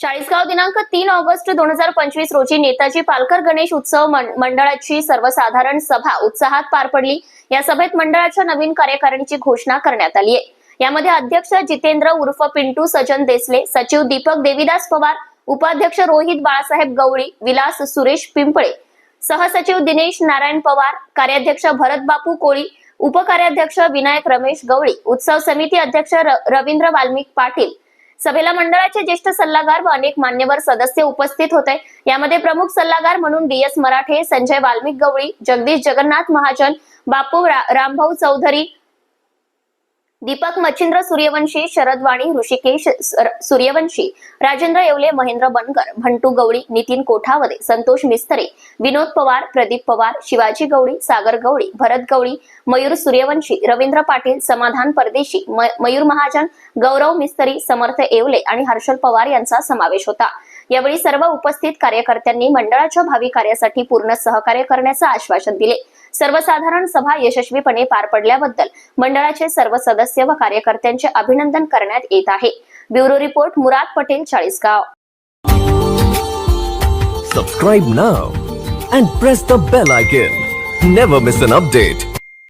चाळीसगाव दिनांक तीन ऑगस्ट दोन हजार पंचवीस रोजी नेताजी पालकर गणेश उत्सव मंडळाची सर्वसाधारण सभा उत्साहात पार पडली. या सभेत मंडळाच्या नवीन कार्यकारिणीची घोषणा करण्यात आली आहे. यामध्ये अध्यक्ष जितेंद्र उर्फ पिंटू सजन देसले सचिव दीपक देवीदास पवार उपाध्यक्ष रोहित बाळासाहेब गवळी विलास सुरेश पिंपळे. सहसचिव दिनेश नारायण पवार कार्याध्यक्ष भरत बापू कोळी उपकार्याध्यक्ष विनायक रमेश गवळी उत्सव समिती अध्यक्ष रवींद्र वाल्मिक पाटील सभेला मंडळाचे ज्येष्ठ सल्लागार व अनेक मान्यवर सदस्य उपस्थित होते. यामध्ये प्रमुख सल्लागार म्हणून डी एस मराठे संजय वाल्मिक गवळी जगदीश जगन्नाथ महाजन बापू रा- रामभाऊ चौधरी दीपक मच्छिंद्र सूर्यवंशी शरद वाणी ऋषिकेश सूर्यवंशी राजेंद्र येवले महेंद्र बनकर भंटू गवळी नितीन कोठावदे संतोष मिस्तरे विनोद पवार प्रदीप पवार शिवाजी गवळी सागर गवळी भरत गवळी मयूर सूर्यवंशी रवींद्र पाटील समाधान परदेशी म- मयूर महाजन गौरव मिस्तरी समर्थ येवले आणि हर्षल पवार यांचा समावेश होता. यावेळी सर्व उपस्थित कार्यकर्त्यांनी मंडळाच्या भावी कार्यासाठी पूर्ण सहकार्य करण्याचं आश्वासन दिले. सर्वसाधारण सभा यशस्वीपणे पार पडल्याबद्दल मंडळाचे सर्व सदस्य व कार्यकर्त्यांचे अभिनंदन करण्यात येत आहे. Bureau report Murad Patel Chalisgaon. Subscribe now and press the bell icon never miss an update